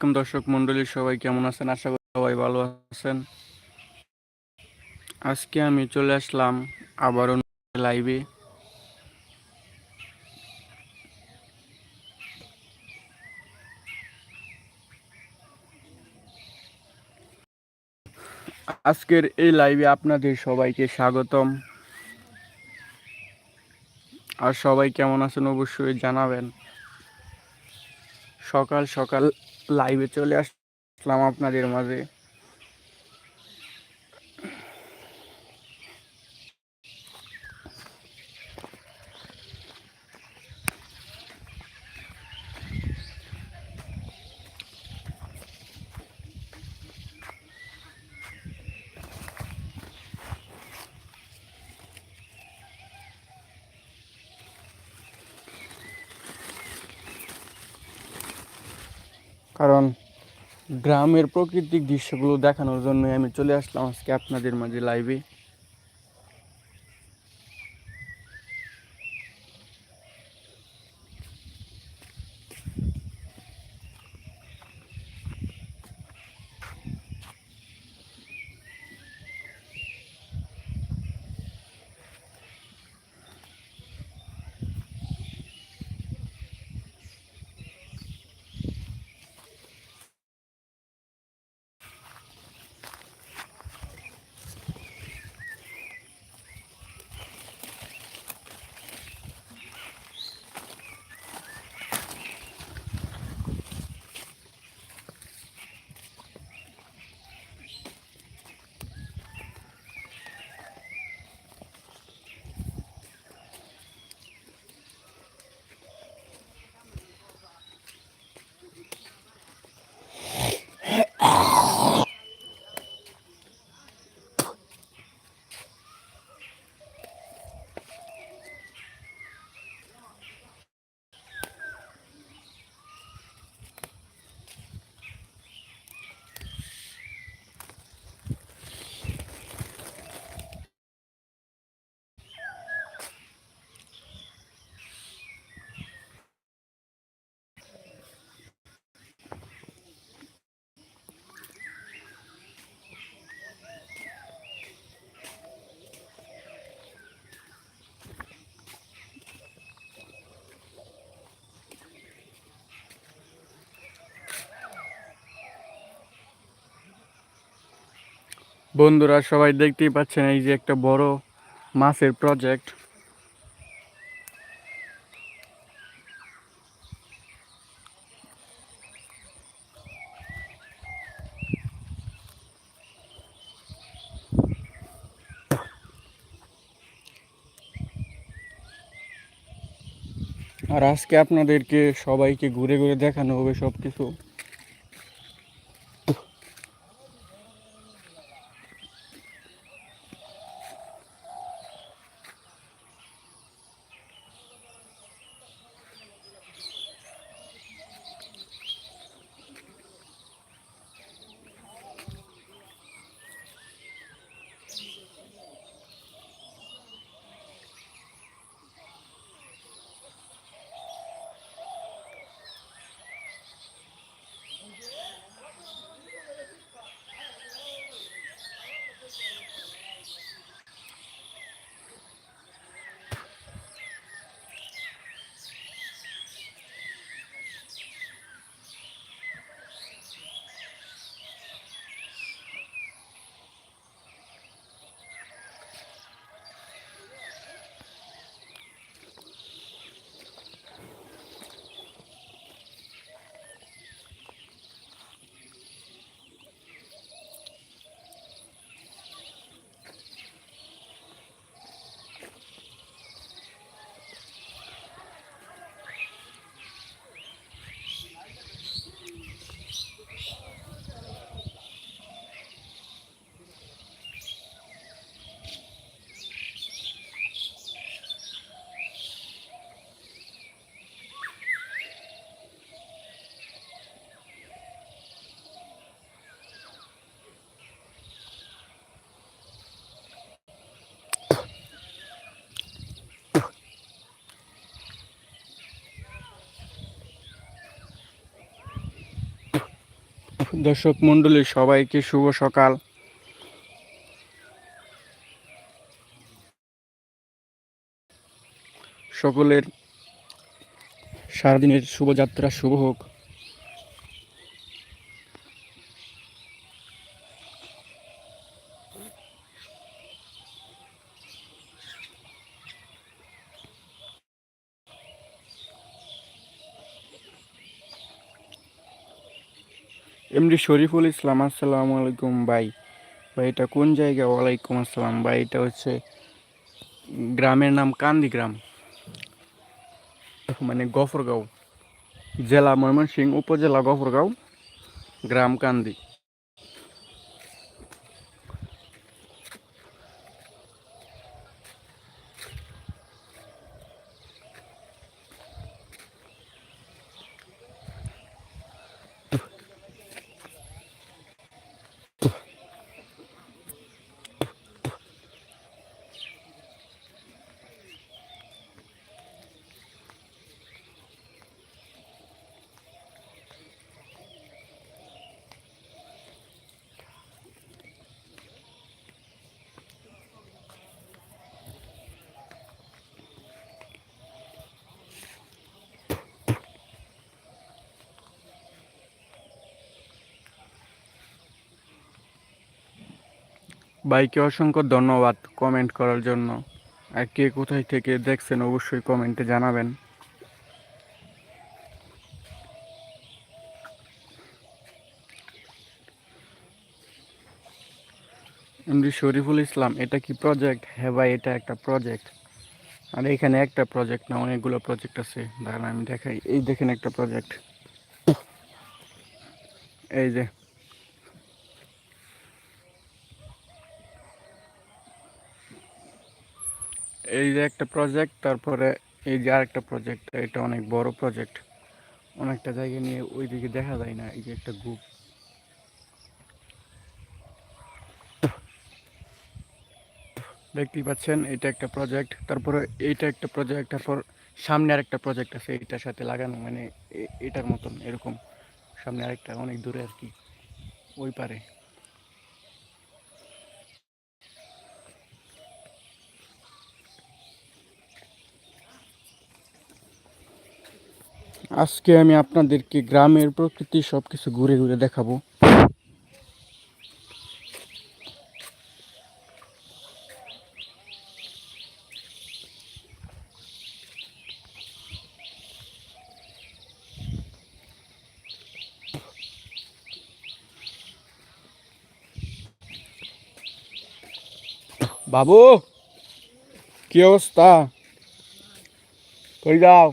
আসসালামাইকুম দর্শক মন্ডলী সবাই কেমন আছেন? আশা করি সবাই ভালো আছেন। আজকে আমি চলে আসলাম আবারও লাইভে আজকের এই লাইভে আপনাদের সবাইকে স্বাগতম। আর সবাই কেমন আছেন অবশ্যই জানাবেন। সকাল সকাল লাইভে চলে আসলাম আপনাদের মাঝে। কারণ গ্রামের প্রাকৃতিক দৃশ্যগুলো দেখানোর জন্যই আমি চলে আসলাম আজকে আপনাদের মাঝে লাইভে বন্ধুরা, সবাই দেখতেই পাচ্ছেন এই যে একটা বড় মাছের প্রজেক্ট আর আজকে আপনাদেরকে সবাইকে ঘুরে ঘুরে দেখানো হবে সব কিছু দর্শক মণ্ডলী সবাইকে শুভ সকাল। সকলের সারাদিনের শুভযাত্রা শুভ হোক এমডি শরীফুল ইসলাম, আসসালামু আলাইকুম ভাই। ভাই, এটা কোন জায়গা? ওয়ালাইকুম আসসালাম। ভাই, এটা হচ্ছে গ্রামের নাম কান্দি গ্রাম মানে গফরগাঁও জেলা ময়মনসিংহ উপজেলা গফরগাঁও, গ্রাম কান্দি। ভাইকে অসংখ্য ধন্যবাদ কমেন্ট করার জন্য। আর কে কোথায় থেকে দেখছেন অবশ্যই কমেন্টে জানাবেন। এমডি শরীফুল ইসলাম, এটা কি প্রজেক্ট হ্যাঁ ভাই, এটা একটা প্রজেক্ট আর এখানে একটা প্রজেক্ট না, অনেকগুলো প্রজেক্ট আছে। দাঁড়ান, আমি দেখাই। এই দেখেন একটা প্রজেক্ট এই যে এই যে একটা প্রজেক্ট তারপরে এই যে আরেকটা প্রজেক্ট এটা অনেক বড় প্রজেক্ট অনেকটা জায়গা নিয়ে ওইদিকে দেখা যায় না, এই যে একটা গ্রুপ দেখতেই পাচ্ছেন, এটা একটা প্রজেক্ট তারপরে এইটা একটা প্রজেক্ট তারপর সামনে আরেকটা প্রজেক্ট আছে, এটার সাথে লাগানো মানে এটার মতন এরকম। সামনে আরেকটা, অনেক দূরে আর কি, ওই পারে। আজকে আমি আপনাদেরকে গ্রামের প্রকৃতি সব কিছু ঘুরে ঘুরে দেখাবো। বাবু, কি অবস্থা? কই যাও?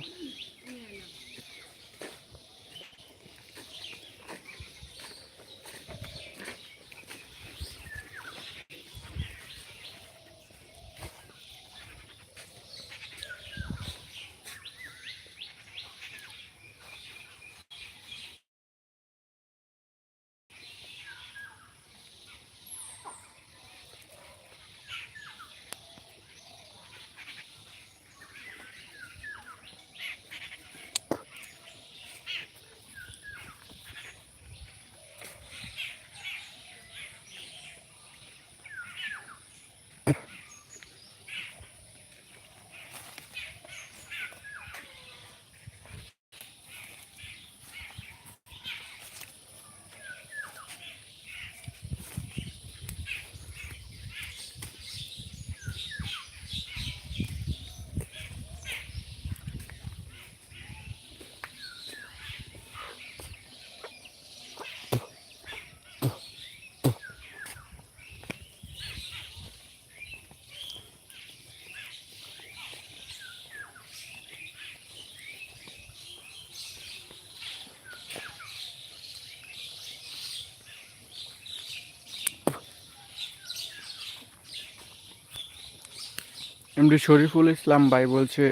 এমডি শরীফুল ইসলাম ভাই বলছে,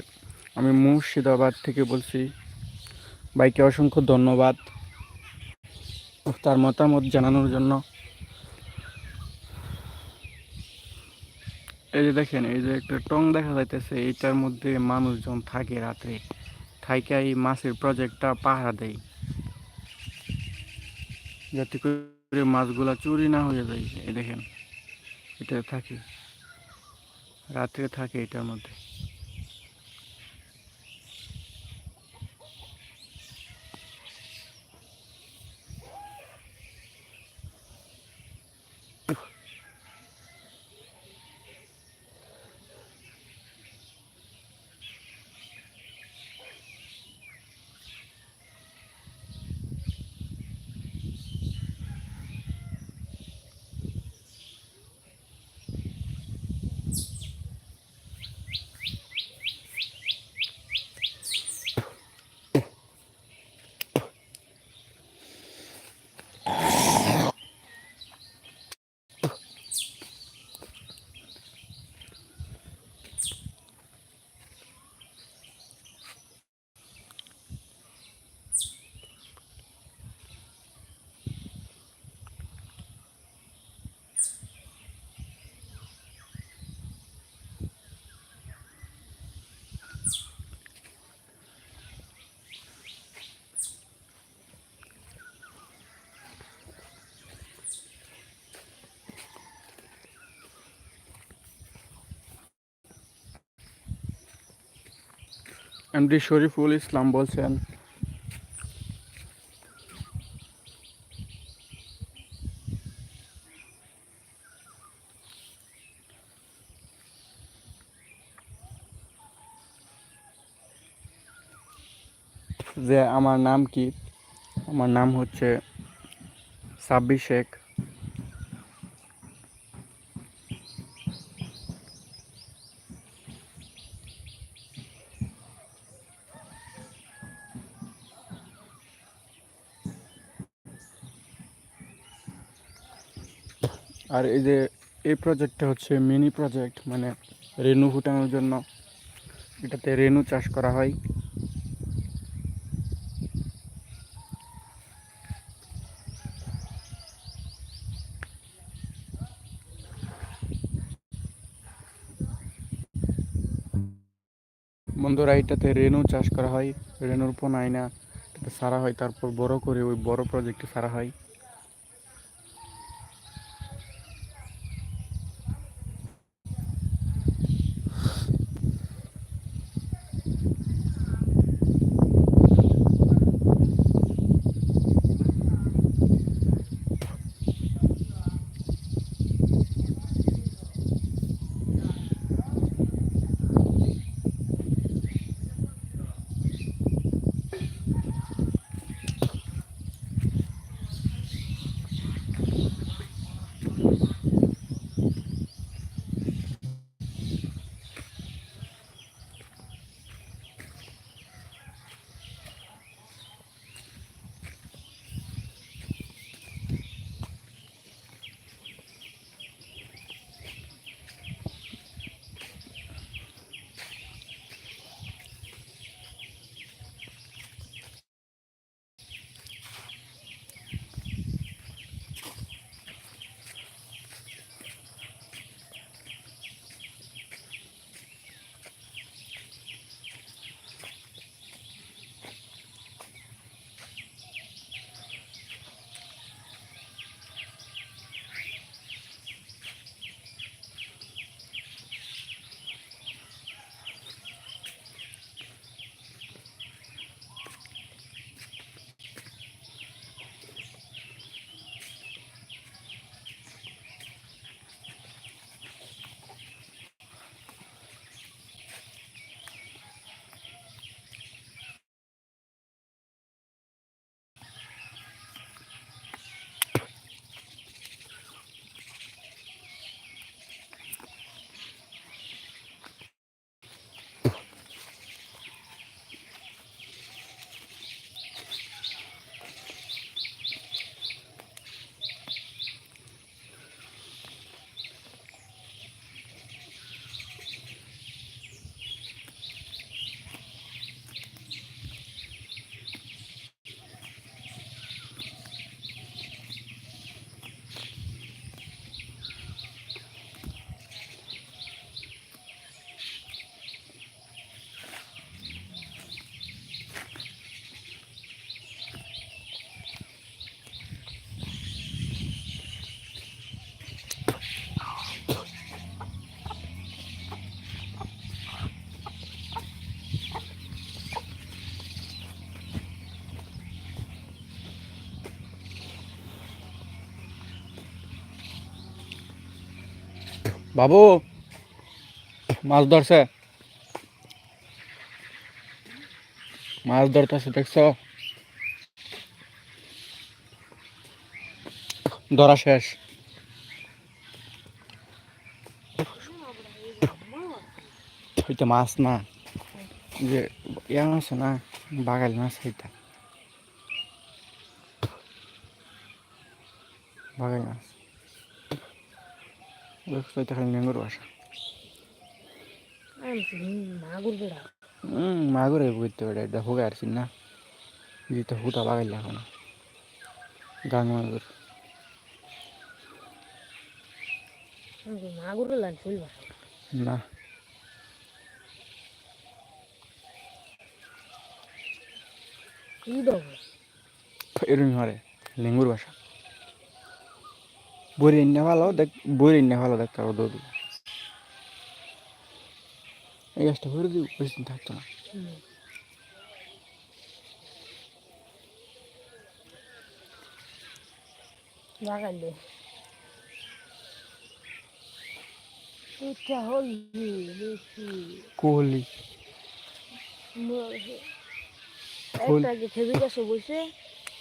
আমি মুর্শিদাবাদ থেকে বলছি। ভাইকে অসংখ্য ধন্যবাদ তার মতামত জানানোর জন্য। এই যে দেখেন, এই যে একটা টং দেখা যাইতেছে, এইটার মধ্যে মানুষজন থাকে রাত্রে থাইকা এই মাছের প্রজেক্টটা পাহারা দেয়। যাতে করে মাছগুলা চুরি না হয়ে যায়, এই দেখেন, এটা থাকে। রাত্রে থাকে এটার মধ্যে। এমডি শরীফুল ইসলাম বলছেন। যে আমার নাম কি? আমার নাম হচ্ছে সাব্বির শেখ। আর এই যে, এই প্রজেক্টটা হচ্ছে মিনি প্রজেক্ট মানে রেনু ফুটানোর জন্য। এটাতে রেনু চাষ করা হয়। বন্ধুরা, এটাতে রেনু চাষ করা হয়। রেনুর পোনা এটাতে সারা হয়, তারপর বড় করে ওই বড় প্রজেক্টে সারা হয়। বাবু, মাছ ধরছে। মাছ ধরতেছে, দেখছ? ধরা শেষ। ওইটা মাছ না। যে ইয়া মাছ না, বাগালি মাছ এইটা বাগালি মাছ বাসা মাগুর বেড়া হুম মাগুরে বুঝতে পারে এটা হুগে আসছি না যেটা হুতা বাগাইল এখন গাং মাগুর মাগুর না দেবো হরে লেঙ্গুর বাসা বড়ি এনে ভালো দেখ বড়ি এনে ভালো দেখতে পারো দৌড় এই গাছটা ভরে দিও বেশি দিন থাকতো না। লাগাইলে এটা হলি কোহলি। একটা যে ফেব্রিক আছে বসে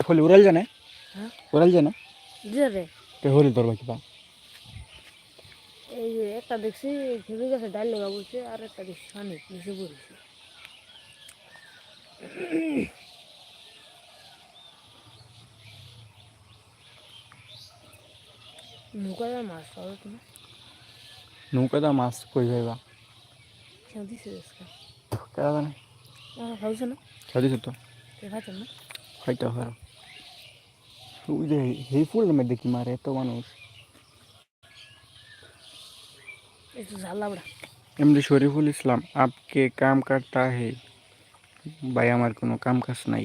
ফলি উড়াল জানে হ্যাঁ। উড়াল জানে তে হলি ধরবা কিবা এই যে একটা দেখছি ফেব্রিক আছে ডাল লাগা বলছে আর একটা দেখছি খানি নিচে পড়েছে নৌকা মাছ পাবো তুমি নৌকা দা মাছ কই যাইবা? কেউ দিছে আজকে। কেডা জানে খাওয়াছে না? খেয়ে দিছো তো? হয়তো হয় ওই যে এই ফুলের মধ্যে কি মারে এত মানুষ? এমনি শরীফুল ইসলাম আপকে কাম করতা হে। ভাই আমার কোনো কাম কাজ নাই।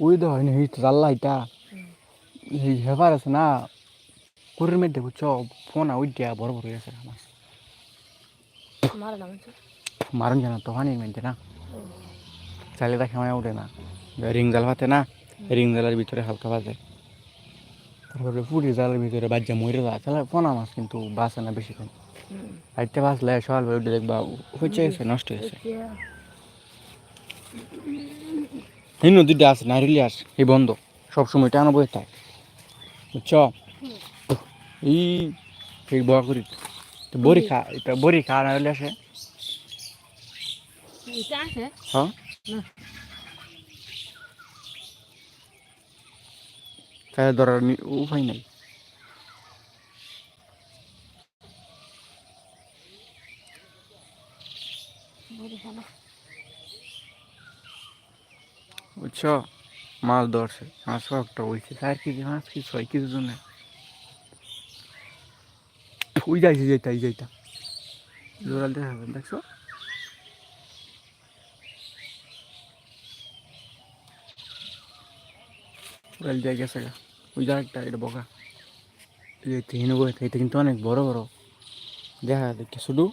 ওই তো হয় না এই জাল্লা এটা। এই হেবার আছে না। কুরের মধ্যে বুঝছ ফোনা ওই দিয়া বড় বড় হয়ে আছে মাছ মারা মারুন জানা তো হানির মধ্যে না। চাইলে দেখে আমায় ওঠে না। রিং জাল ভাতে না রিং জালের ভিতরে হালকা বাজে। তারপরে পুরি জালের ভিতরে বাজ্যা মরে যায় তাহলে পোনা মাছ কিন্তু বাঁচে না বেশিক্ষণ। হাইটে বাঁচলে সকাল বেলা উঠে দেখবা হচ্ছে গেছে নষ্ট হয়েছে এই নদীটা আছে নাইরুলি আস এই বন্ধ। সবসময় টানো বয়ে থাকে। বুঝছ? এই বয়া করি। তো বড়ি খা এটা বড়ি খা নাইরুলি আসে। এটা হ্যাঁ। তাহলে ধরার উপায় নাই। বুঝছ? মাছ ধরছে। মাছ একটা হয়েছে চার কেজি মাছ কি ছয় কেজি জন্য ওই যাইছে যেটা যেটা জোরাল দেখা দেখছ? জোরাল দিয়ে গেছে গা। ওই একটা এটা বকা এই বই এটা কিন্তু অনেক বড় বড়। দেখা দেখতে শুধু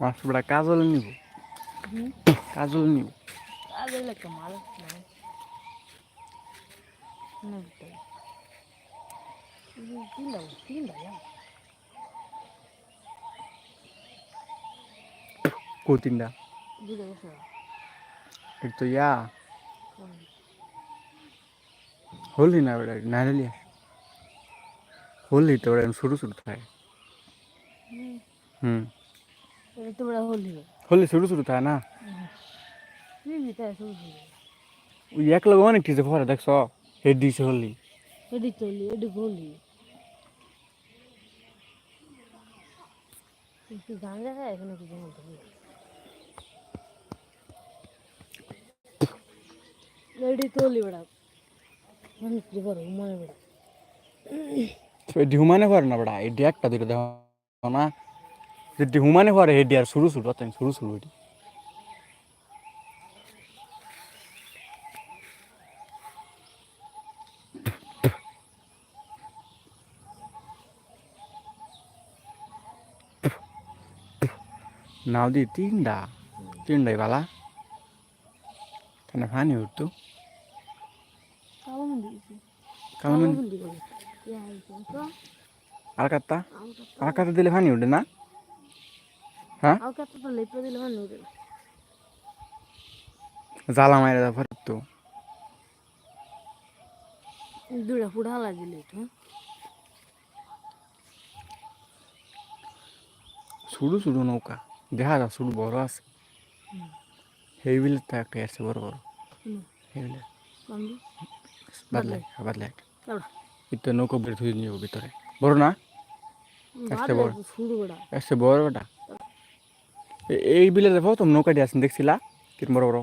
মাছ বড়া কাজল নিব। কাজল নিব। আগে লাগে মাল কোতিনটা এক তো ইয়া। হলি না বেটা নাইরালি আস। হলি তো বেটা ছোটো ছোটো থাকে। হুম। থাকে না। হুম টিভি তাই ছবি তুলি ওই এক লোক অনেক কিছু পরে দেখছ? হেড দিছে হলি। এডি তুলি এডি বলি একটু গান দেখা এখানে কিছু বলতে হবে। এডি বেড়া। মানুষ কি বড় মানে বেড়া। এডি হুমানে পরে না বড়া এডি একটা দুটো দেখ না। যদি হুমানে পরে হেডি আর শুরু শুরু তাই শুরু শুরু এডি নাও দি তিনটা তিনটাই বালা। কেন ফানি উঠতো? তো। আর কাত্তা আর কাত্তা দিলে ফানি উঠে না? হ্যাঁ? জ্বালা মাইরে দেওয়া পরে তো দুটা ফুটা হালা দিলে তো। শুরু শুরু নৌকা। দেখা যা শুরু বড় আছে। সেই বিলে তো একটা আছে বড় বড়। সেই বিলে বাদলাই বাদলাই এটা নৌকা বের ধুয়ে নিয়ে ভিতরে। বড় না? একটা বড়। এসে বড় ওটা। এই বিলে দেখো তুমি নৌকাটি আছেন দেখছিলা? কিরম বড় বড়?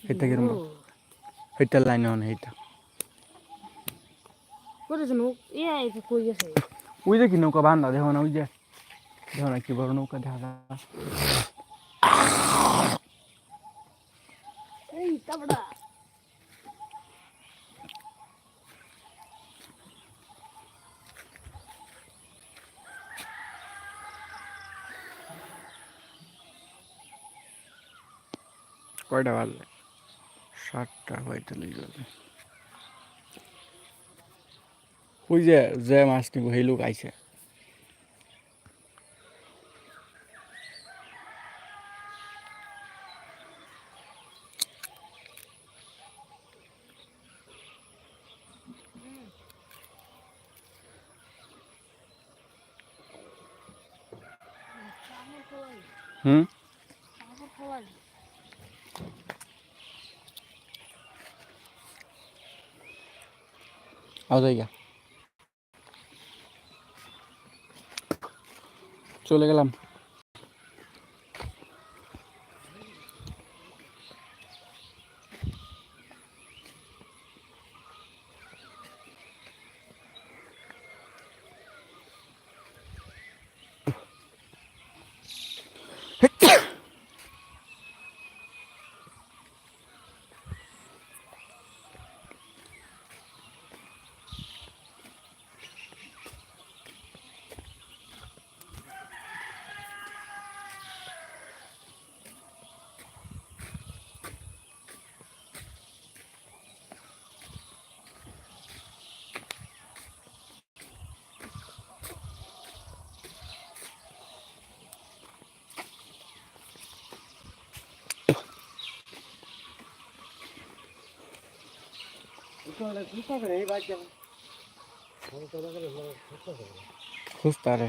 সেইটা কিরম সেইটার লাইন হন সেইটা ওই যে কি নৌকা বান্ধা দেখো না ওই যে। দেখো না কি বড় নৌকা দেখা যায় এই তাবড়া কয়টা বাজে সাতটা পঁয়তাল্লিশ বাজে ওই যে যে মাছ নিব সেই লোক আইছে হুম আও যাই গা। চলে গেলাম খুঁজতে রে